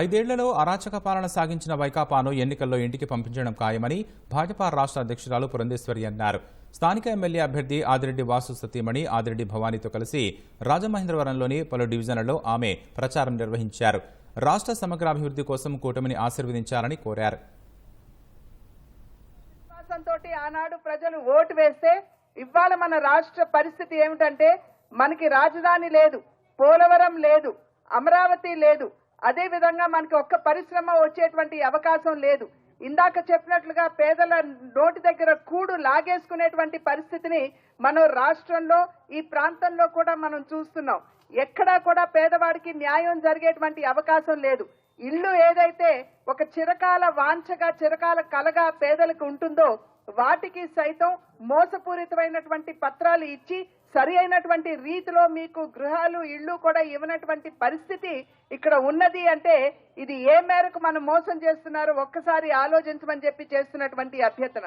ఐదేళ్ళలో అరాచక పాలన సాగించిన వైకాపాను ఎన్నికల్లో ఇంటికి పంపించడం ఖాయమని భాజపా రాష్ట్ర అధ్యక్షురాలు పురంధేశ్వరి అన్నారు. స్థానిక ఎమ్మెల్యే అభ్యర్థి ఆదిరెడ్డి వాసు సతీమణి ఆదిరెడ్డి భవానీతో కలిసి రాజమహేంద్రవరంలోని పలు డివిజన్లలో ఆమె ప్రచారం నిర్వహించారు. రాష్ట్ర సమగ్రాభివృద్ధి కోసం కూటమిని ఆశీర్వదించాలని కోరారు. ఆనాడు ప్రజలు ఓటు వేస్తే ఇవాళ మన రాష్ట్ర పరిస్థితి ఏమిటంటే మనకి రాజధాని లేదు పోలవరం లేదు అమరావతి లేదు అదే విధంగా మనకి ఒక్క పరిశ్రమ వచ్చేటువంటి అవకాశం లేదు. ఇందాక చెప్పినట్లుగా పేదల నోటి దగ్గర కూడు లాగేసుకునేటువంటి పరిస్థితిని మనం రాష్ట్రంలో ఈ ప్రాంతంలో కూడా మనం చూస్తున్నాం. ఎక్కడా కూడా పేదవాడికి న్యాయం జరిగేటువంటి అవకాశం లేదు. ఇల్లు ఏదైతే ఒక చిరకాల వాంఛగా చిరకాల కలగా పేదలకు ఉంటుందో వాటికి సైతం మోసపూరితమైనటువంటి పత్రాలు ఇచ్చి సరి అయినటువంటి రీతిలో మీకు గృహాలు ఇళ్ళు కూడా ఇవ్వనటువంటి పరిస్థితి ఇక్కడ ఉన్నది అంటే ఇది ఏ మేరకు మనం మోసం చేస్తున్నారో ఒక్కసారి ఆలోచించమని చెప్పి చేస్తున్నటువంటి అభ్యర్థన.